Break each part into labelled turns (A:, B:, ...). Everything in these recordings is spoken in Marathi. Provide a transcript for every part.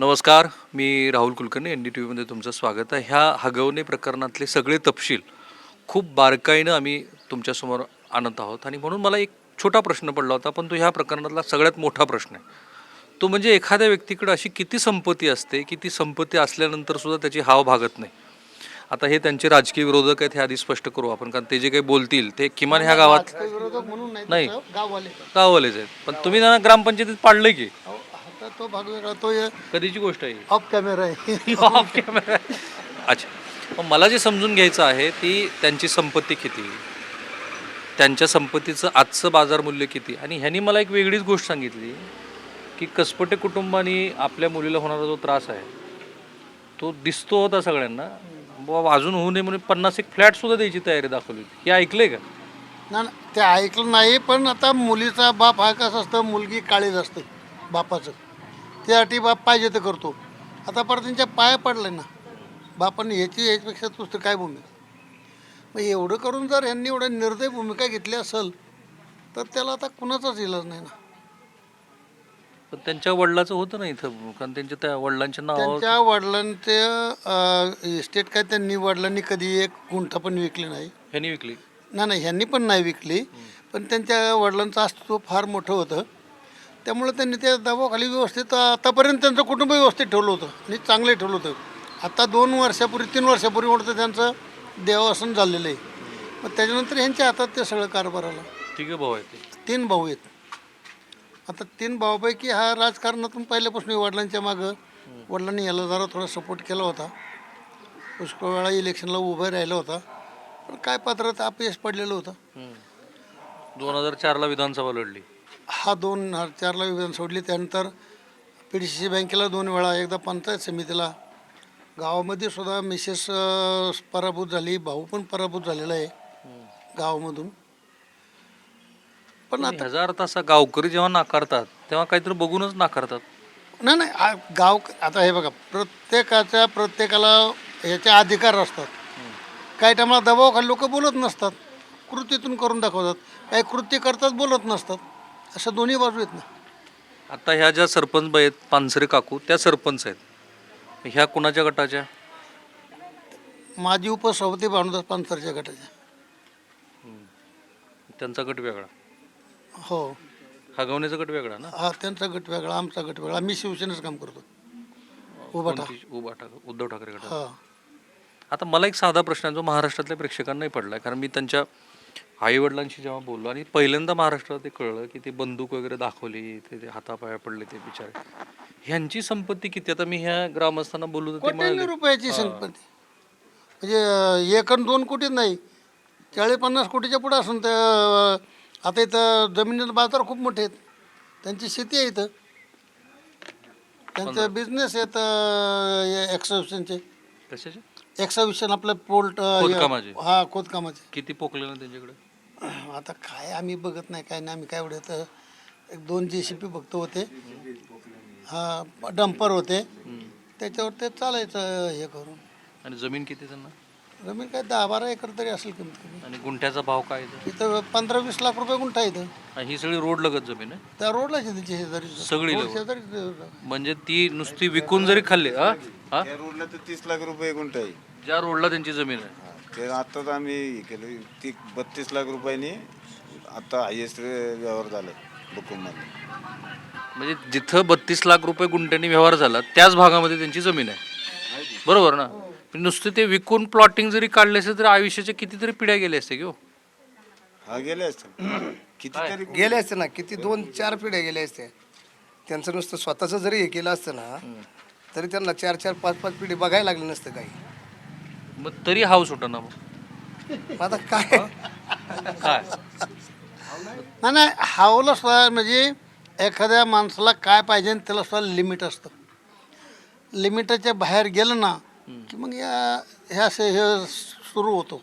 A: नमस्कार मी Rahul Kulkarni N D T व्हीमध्ये तुमचं स्वागत आहे. ह्या हगवणे प्रकरणातले सगळे तपशील खूप बारकाईनं आम्ही तुमच्यासमोर आणत आहोत. आणि म्हणून मला एक छोटा प्रश्न पडला होता पण तो ह्या प्रकरणातला सगळ्यात मोठा प्रश्न आहे. तो म्हणजे एखाद्या व्यक्तीकडे अशी किती संपत्ती असते की ती संपत्ती असल्यानंतर सुद्धा त्याची हाव भागत नाही. आता हे त्यांचे राजकीय विरोधक आहेत हे आधी स्पष्ट करू आपण कारण ते जे काही बोलतील ते किमान ह्या गावात
B: नाही
A: गाववालेच आहेत. पण तुम्ही त्यांना ग्रामपंचायतीत पाडलंय की?
B: तो भाग वेगळा तो
A: कधीची गोष्ट आहे?
B: ऑफ कॅमेरा आहे.
A: ऑफ कॅमेरा अच्छा. मग मला जे समजून घ्यायचं आहे ती त्यांची संपत्ती किती? त्यांच्या संपत्तीचं आजचं बाजार मूल्य किती? आणि ह्यांनी मला एक वेगळीच गोष्ट सांगितली की कसपटे कुटुंबानी आपल्या मुलीला होणारा जो त्रास आहे तो दिसतो होता सगळ्यांना. बाबा अजून होऊ नये म्हणून पन्नास एक फ्लॅट सुद्धा द्यायची तयारी दाखवली होती. हे ऐकलंय का?
B: ना ना, ते ऐकलं नाही पण आता मुलीचा बाप हा कसं असतं मुलगी काळीज असते बापाचं. त्यासाठी बाप पाहिजे ते करतो. आता परत त्यांच्या पाया पडले ना बापाने ह्याची याच्यापेक्षा दुसरं काय भूमिका? मग एवढं करून जर यांनी एवढं निर्दय भूमिका घेतली असेल तर त्याला आता कुणाचाच इलाज नाही ना.
A: पण त्यांच्या वडिलाचं होतं ना इथं कारण त्यांच्या त्या वडिलांच्या नावावर
B: त्यांच्या वडिलांचे इस्टेट काय त्यांनी वडिलांनी कधी एक गुंठा पण विकले नाही.
A: ह्यांनी विकली?
B: नाही नाही ह्यांनी पण नाही विकली. पण त्यांच्या वडिलांचं अस्तित्व फार मोठं होतं. त्यामुळे त्यांनी त्या दबावाखाली व्यवस्थित आतापर्यंत त्यांचं कुटुंब व्यवस्थित ठेवलं होतं आणि चांगलं ठेवलं होतं. आता दोन वर्षापूर्वी तीन वर्षापूर्वी वाटतं त्यांचं देवासन झालेलं आहे. मग त्याच्यानंतर ह्यांच्या हातात ते सगळं कारभार आलं.
A: ठीक आहे भाऊ आहे ते.
B: तीन भाऊ आहेत. आता तीन भावापैकी हा राजकारणातून पहिल्यापासून वडिलांच्या मागं वडिलांनी याला जरा थोडा सपोर्ट केला होता. पुष्कळ वेळा इलेक्शनला उभा राहिला होता. पण काय पात्रात अपयश पडलेलं होतं.
A: दोन हजार चारला विधानसभा लढली.
B: हा दोन हजार चारला विधान सोडली. त्यानंतर पी डी सी सी बँकेला दोन वेळा एकदा पंचायत समितीला. गावामध्ये सुद्धा मिसेस पराभूत झाली. भाऊ पण पराभूत झालेला आहे गावामधून. पण
A: ह्याचा अर्थ असा गावकरी जेव्हा नाकारतात तेव्हा काहीतरी बघूनच नाकारतात.
B: नाही नाही आ- गाव आता हे बघा प्रत्येकाच्या प्रत्येकाला याचे अधिकार असतात. काही टायमाला दबावाखाली लोक बोलत नसतात. कृतीतून करून दाखवतात. काही कृती करतात बोलत नसतात. अशा दोन्ही बाजू आहेत ना.
A: आता ह्या ज्या सरपंच बाई आहेत पानसरे काकू त्या सरपंच आहेत. ह्या कुणाच्या गटाच्या?
B: माजी उपसभापती भानुदास पानसरच्या गटाच्या.
A: त्यांचा गट वेगळा.
B: हो.
A: हगवण्याचा गट वेगळा ना?
B: हा त्यांचा गट वेगळा आमचा गट वेगळा. आम्ही शिवसेनेचं काम करतो. उभाटा
A: कोणती? उभा ठाकरे उद्धव ठाकरे गट
B: हा.
A: आता मला एक साधा प्रश्न आहे जो महाराष्ट्रातल्या प्रेक्षकांनाही पडला कारण मी त्यांच्या आई वडिलांशी जेव्हा बोललो आणि पहिल्यांदा महाराष्ट्रात ते कळलं की ते बंदूक वगैरे दाखवली ते ते हातापाया पडले ते बिचारे. ह्यांची संपत्ती किती? आता मी ह्या ग्रामस्थांना बोललो तर ते
B: कोट्यावधी
A: म्हणाले
B: रुपयाची संपत्ती. म्हणजे अं, एक आणि दोन कोटी नाही. चाळीस पन्नास कोटीच्या पुढे असून तर आता इथं जमिनीचे बाजार खूप मोठे आहेत. त्यांची शेती आहे इथं. त्यांचं बिझनेस आहेत एक्सविशनचे
A: कशाचे?
B: एक्सविशन आपलं पोल्ट
A: खोदकामाचे.
B: हा खोदकामाचे.
A: किती पोकले ना त्यांच्याकडे?
B: आता काय आम्ही बघत नाही काय नाही आम्ही काय एवढं तर एक दोन जे सी पी बघतो होते. हा डंपर होते. त्याच्यावर ते चालायचं हे करून.
A: आणि जमीन किती त्यांना?
B: जमीन काय दहा बारा एकर तरी असेल कमीत. कमी
A: आणि गुंठ्याचा भाव काय आहे? इथं?
B: पंधरा वीस लाख रुपये गुंठा इथं.
A: आणि ही सगळी रोड लगत जमीन आहे?
B: त्या रोडला त्यांची शेजारी.
A: सगळी
B: रोड. शेजारी.
A: म्हणजे ती नुसती विकून जरी खाल्ली हा? हा?
C: त्या रोडला तर तीस लाख रुपये गुंठ आहे.
A: ज्या रोडला त्यांची जमीन आहे.
C: हा, ते आत्ताच आम्ही हे केलं. ती बत्तीस लाख रुपयांनी आता हायेस्ट व्यवहार झाला बुकुममध्ये
A: म्हणजे जिथं बत्तीस लाख रुपये गुंठ्यांनी व्यवहार झाला त्याच भागामध्ये त्यांची जमीन आहे. बरोबर ना? नुसते ते विकून प्लॉटिंग जरी काढले असते तर आयुष्याच्या कितीतरी पिढ्या गेल्या असते की हो?
C: हा गेले असते. कितीतरी
D: गेले असते ना किती दोन चार पिढ्या गेल्या असत्या त्यांचं नुसतं स्वतःचं जरी हे केलं असतं ना तरी त्यांना चार चार पाच पाच पिढी बघायला लागलं नसतं काही.
A: मग तरी हाऊस होता ना मग.
D: मग आता काय?
A: काय?
B: नाही नाही हावला सुद्धा म्हणजे एखाद्या माणसाला काय पाहिजे आणि त्याला सुद्धा लिमिट असतं. लिमिटाच्या बाहेर गेलं ना की मग या ह्या असे हे सुरू होतो.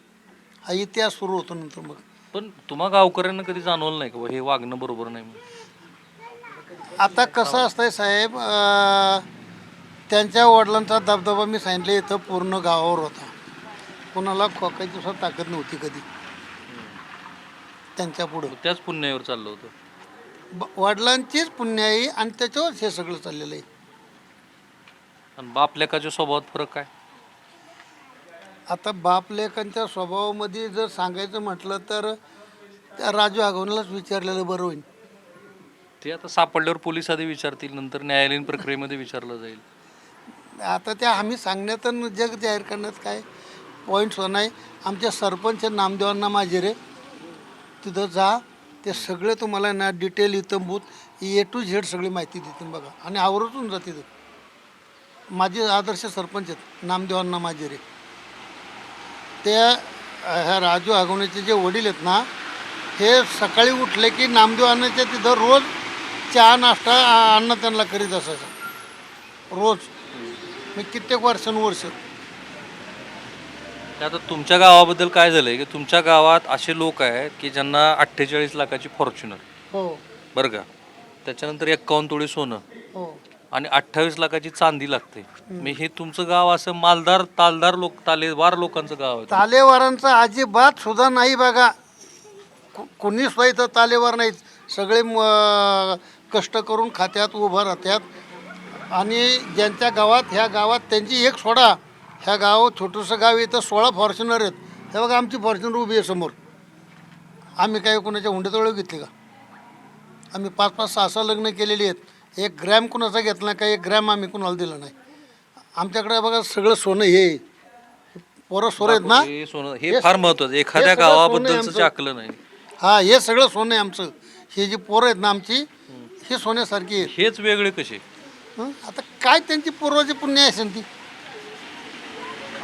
B: हा इतिहास सुरू होतो नंतर मग.
A: पण तुम्हा गावकऱ्यांना कधी जाणवलं नाही का बुवा हे वागणं बरोबर नाही म्हणून?
B: आता कसं असतंय साहेब अं, त्यांच्या वडिलांचा दबदबा मी सांगितलं इथं पूर्ण गावावर होता. कोणाला खोकायची सुद्धा ताकद नव्हती कधी. त्यांच्या पुढं.
A: त्याच पुण्यावर चाललं होतं.
B: ब- वडिलांचीच पुण्याई आणि त्याच्यावर हे सगळं चाललेलं आहे.
A: आणि बाप लेकाच्या स्वभावात फरक काय?
B: आता बाप लेखांच्या स्वभावामध्ये जर सांगायचं म्हटलं तर त्या राजू आगवण्यालाच विचारलेलं बरं होईल.
A: ते आता सापडल्यावर पोलीस आधी विचारतील नंतर न्यायालयीन प्रक्रियेमध्ये विचारलं जाईल.
B: आता त्या आम्ही सांगण्यात आणि जग जाहीर करण्यात काय पॉईंट्स नाही. आमच्या सरपंच नामदेवांना माझे रे. तिथं जा ते सगळे तुम्हाला ना डिटेल इतंबूत ए टू झेड सगळी माहिती देतील बघा. आणि आवर्जून जा तिथं. माझे आदर्श सरपंच आहेत नामदेवांना माझे त्या ह्या राजू आगवण्याचे जे वडील आहेत ना हे सकाळी उठले की नामदेवांनाच्या तिथं रोज चहा नाश्ता अन्न त्यांना करीत असायचं. रोज. मी कित्येक वर्षानुवर्ष.
A: आता तुमच्या गावाबद्दल काय झालंय की तुमच्या गावात असे लोक आहेत की ज्यांना अठ्ठेचाळीस लाखाची फॉर्च्युनर
B: हो.
A: बरं का? त्याच्यानंतर एक्कावन्न तोळे सोनं.
B: हो.
A: आणि अठ्ठावीस लाखाची चांदी लागते. मी हे तुमचं गाव असं मालदार तालदार लोक तालेवार लोकांचं गाव आहे.
B: तालेवारांचं अजिबात सुद्धा नाही बघा. कु- कुणीच इथं तालेवार नाहीत. सगळे म- कष्ट करून खात्यात उभं राहत्यात. आणि ज्यांच्या गावात ह्या गावात त्यांची एक सोडा. ह्या गाव छोटंसं गाव इथं सोळा फॉर्च्युनर आहेत. हे बघा आमची फॉर्च्युनर उभी आहे समोर. आम्ही काय कोणाच्या हुंड्यात घेतली का? आम्ही पाच पाच सहा सहा लग्न केलेली आहेत. एक ग्रॅम कुणाचा घेतला नाही का एक ग्रॅम आम्ही कुणाला दिला नाही. आमच्याकडे बघा सगळं सोनं हे. पोरं सोरं आहेत ना?
A: हे सोनं हे फार महत्वाचं. एखाद्या
B: सगळं सोनं
A: गावाबद्दलचं. चाकलं नाही.
B: हा हे सगळं सोनं आहे आमचं. हे जी पोरं आहेत ना आमची हे सोन्यासारखी आहेत.
A: हेच वेगळे कसे?
B: हं? आता काय त्यांची पूर्वाची पुण्य असेल ती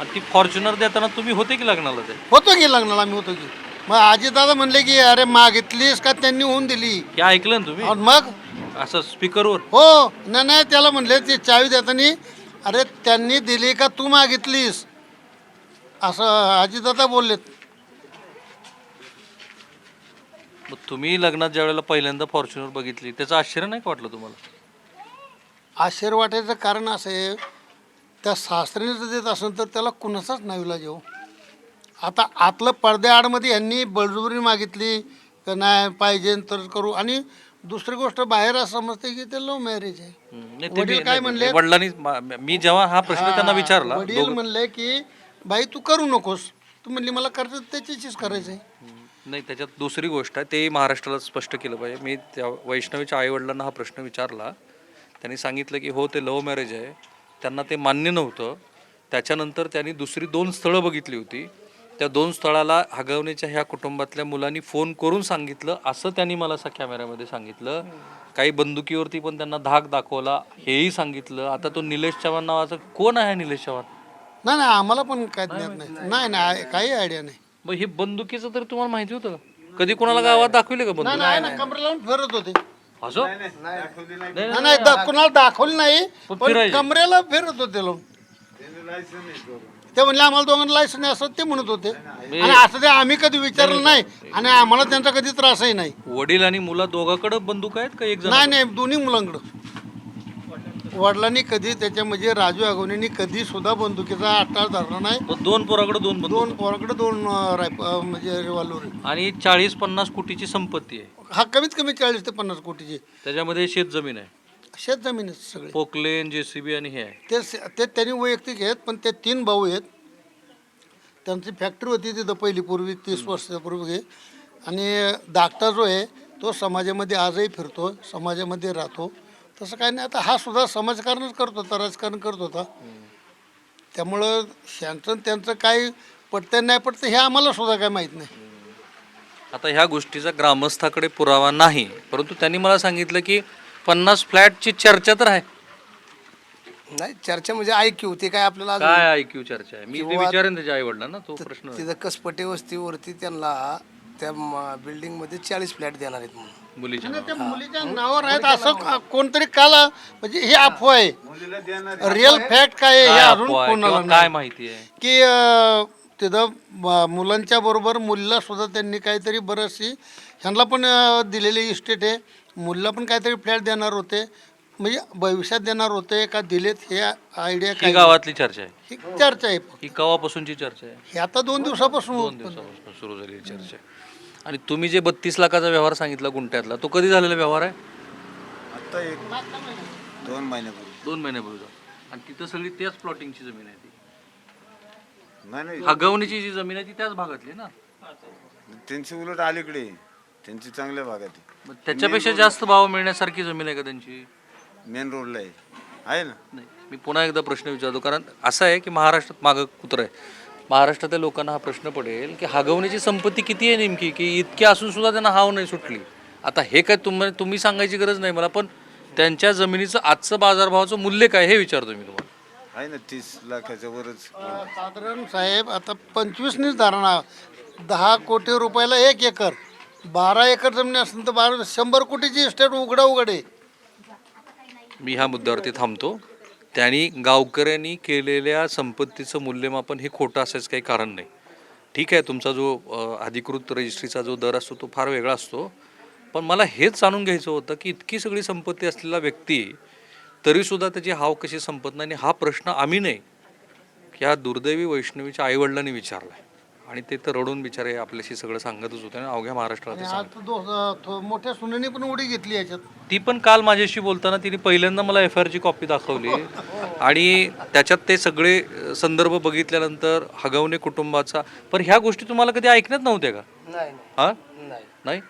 A: आणि ती फॉर्च्युनर देताना तुम्ही होते की लग्नाला ते?
B: होतो की लग्नाला आम्ही होतो की. मग आजी दादा म्हणले की अरे मागितलीस का त्यांनी होऊन दिली?
A: हे ऐकलं ना तुम्ही?
B: आणि मग?
A: असं स्पीकरवर?
B: हो नाही नाही त्याला म्हणले ते चावी देताना अरे त्यांनी दिली का तू मागितलीस? असं आजीदादा बोललेत.
A: मग तुम्ही लग्नात ज्या वेळेला पहिल्यांदा फॉर्च्युनर बघितली त्याचं आश्चर्य नाही का वाटलं तुम्हाला?
B: आश्चर्य वाटायचं कारण असं आहे त्या सासरीने जर देत असेल तर त्याला कुणाचाच नावीला जेव. आता आतलं पडद्याआडमध्ये यांनी बळजबरी मागितली का नाही पाहिजे तर करू. आणि दुसरी गोष्ट बाहेर असं समजते की ते लव्ह मॅरेज आहे.
A: हम्म, नाही, ते
B: वडील
A: मी-
B: काय
A: नाही,
B: म्हणले?
A: वडिलांनी मा- मी जेव्हा हा प्रश्न त्यांना विचारला
B: वडील
A: दोघं-
B: म्हणले की बाई तू करू नकोस. तू म्हणली मला करायचं त्याच्याशीच करायचं आहे
A: नाही त्याच्यात दुसरी गोष्ट आहे ते महाराष्ट्राला स्पष्ट केलं पाहिजे. मी त्या वैष्णवीच्या आईवडिलांना हा प्रश्न विचारला. त्यांनी सांगितलं की हो ते लव्ह मॅरेज आहे. त्यांना ते मान्य नव्हतं. त्याच्यानंतर त्यांनी दुसरी दोन स्थळं बघितली होती. त्या दोन स्थळाला हगवणीच्या ह्या कुटुंबातल्या मुलांनी फोन करून सांगितलं असं त्यांनी मला असा कॅमेऱ्यामध्ये सांगितलं. काही बंदुकीवरती पण त्यांना धाक दाखवला हेही सांगितलं. आता तो निलेश चव्हाण नावाचा कोण आहे हा निलेश चव्हाण?
B: नाही नाही आम्हाला पण काय ज्ञात नाही. नाही. नाही काही आयडिया नाही.
A: मग हे बंदुकीचं तर तुम्हाला माहिती होतं? का कधी कोणाला गावात दाखवले का बंदूक?
B: नाही नाही ना कमरे लावून फिरत होते.
A: असं?
B: नाही नाही दा- कुणाला दाखवली नाही
A: पण
B: पण
A: फिरायचे.
B: कमरेला फिरत होते लोक. ते म्हणले आम्हाला दोघांना लायसन असं ते म्हणत होते. आणि असं ते आम्ही कधी विचारलं नाही आणि आम्हाला त्यांचा कधी त्रासही नाही.
A: वडील आणि मुला दोघांकडे बंदूक आहेत का एक जण
B: नाही नाही दोन्ही मुलांकडं. वडिलांनी कधी त्याच्या म्हणजे राजू आगवणींनी कधी सुद्धा बंदुकीचा आटार धरला नाही.
A: दोन पोराकडे दोन बंदूक
B: दोन पोराकडे दोन अं, रायफ अं, म्हणजे रिव्हॉल्वर
A: आणि चाळीस पन्नास कोटीची संपत्ती आहे.
B: हा कमीत कमी चाळीस ते पन्नास कोटीची.
A: त्याच्यामध्ये शेत जमीन आहे.
B: शेत जमीन आहेत सगळे.
A: पोकलेन जेसीबी आणि हे आहे.
B: ते स- ते त्यांनी वैयक्तिक आहेत पण ते तीन भाऊ आहेत. त्यांची फॅक्टरी होती तिथं पहिली पूर्वी तीस वर्षापूर्वी. आणि धाकटा जो आहे तो समाजामध्ये आजही फिरतो समाजामध्ये राहतो. तसं काही नाही आता हा सुद्धा समाजकारणच करत होता राजकारण करत होता. त्यामुळं आणि त्यांचं काय पटतं नाही पटतं हे आम्हाला सुद्धा काय माहीत नाही.
A: आता ह्या गोष्टीचा ग्रामस्थाकडे पुरावा नाही परंतु त्यांनी मला सांगितलं की पन्नास फ्लॅटची चर्चा तर आहे.
D: नाही चर्चा म्हणजे ऐक्यू ते काय आपल्याला अजून-
A: काय ऐकू चर्चा आहे? मी ते विचारेन त्याच्या आई वडिलांना तो प्रश्न.
D: तिथं कसपटे वस्तीवरती त्यांना त्या बिल्डिंगमध्ये चाळीस फ्लॅट देणार आहेत म्हणून.
A: मुलीच्या
B: आणि त्या मुलीच्या नावावर आहेत असं का- कोणतरी काल म्हणजे हे अफवा आहे. रिअल फॅक्ट काय आहे हे
A: काय
B: अजून
A: अफवा आहे
B: कोणाला
A: किंवा
B: नाही.
A: काय माहिती आहे?
B: की अं, तिथं मुलांच्या बरोबर मुलीला सुद्धा त्यांनी काहीतरी बरंचशी ह्यांना पण अं, दिलेली इस्टेट आहे. मुलीला पण काहीतरी फ्लॅट देणार होते. म्हणजे भविष्यात देणार होते का दिलेत हे आयडिया
A: ही
B: काय?
A: गावातली चर्चा आहे.
B: ही चर्चा आहे
A: ही कवापासूनची चर्चा आहे.
B: हे आता दोन दिवसापासून
A: दोन दिवसापासून सुरू झालेली चर्चा आहे. आणि तुम्ही जे बत्तीस लाखाचा व्यवहार सांगितला गुंट्यातला तो कधी झालेला व्यवहार आहे?
C: आता एक दोन महिन्यापूर्वी.
A: दोन महिन्यापूर्वीचा आणि तिथं सगळी त्याच प्लॉटिंगची जमीन आहे ती.
C: नाही नाही.
A: हगवणीची जी जमीन आहे ती त्याच भागातली आहे ना?
C: त्यांची उलट अलीकडे. त्यांची चांगल्या भागात आहे
A: मग त्याच्यापेक्षा जास्त भाव मिळण्यासारखी जमीन आहे का त्यांची?
C: मेन रोडला आहे. आहे ना?
A: नाही. मी पुन्हा एकदा प्रश्न विचारतो कारण असं आहे की महाराष्ट्रात मागं कुत्र आहे. महाराष्ट्रातल्या लोकांना हा प्रश्न पडेल की हागवण्याची संपत्ती किती आहे नेमकी? की इतकी असून सुद्धा त्यांना हाव नाही सुटली. आता हे काय तुम्ही तुम्ही सांगायची गरज नाही मला पण त्यांच्या जमिनीचं आजचं बाजारभावाचं मूल्य काय हे विचारतो मी तुम्हाला.
C: आहे ना तीस लाखाच्या वरच.
B: साधारण साहेब आता पंचवीसनीच धारणा. दहा कोटी रुपयाला एक एकर. बारा एकर जमीन असेल तर बारा शंभर कोटीची इस्टेट उघडा उघड. आहे
A: मी ह्या मुद्द्यावरती थांबतो. त्यांनी गावकऱ्यांनी केलेल्या संपत्तीचं मूल्यमापन हे खोटं असायचं काही कारण नाही. ठीक आहे तुमचा जो अधिकृत रजिस्ट्रीचा जो दर असतो तो फार वेगळा असतो. पण मला हेच जाणून घ्यायचं होतं की इतकी सगळी संपत्ती असलेला व्यक्ती तरीसुद्धा त्याची हाव कशी संपत नाही आणि हा प्रश्न आम्ही नाही ह्या दुर्दैवी वैष्णवीच्या आईवडिलांनी विचारला आहे आणि ते तर रडून बिचारे आपल्याशी सगळं सांगतच होते आणि अवघ्या महाराष्ट्राला ते
B: आणि आज तो दो- थो- मोठ्या सुनेनी पण उडी घेतली याच्यात.
A: ती पण काल माझ्याशी बोलताना तिने पहिल्यांदा मला एफ आरची कॉपी दाखवली. आणि त्याच्यात ते सगळे अ, संदर्भ बघितल्यानंतर हगवणे कुटुंबाचा पण ह्या गोष्टी तुम्हाला कधी ऐकण्यात नव्हत्या का?
D: नाही
A: हा?
D: नाही.
A: नाही?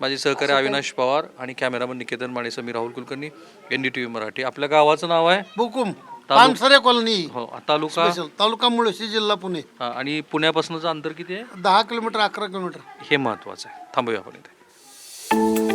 A: माझे सहकारी अविनाश पवार आणि कॅमेरामन निकेतन माणेसं मी Rahul Kulkarni N D T V Marathi. आपल्या गावाचं नाव आहे?
B: बुकुम पानसरे कॉलनी.
A: हो तालुका
B: स्पेशल. तालुका मुळशी जिल्हा पुणे.
A: हा, आणि पुण्यापासूनचं अंतर किती आहे?
B: दहा किलोमीटर अकरा किलोमीटर.
A: हे महत्वाचं आहे. थांबूया आपण इथे.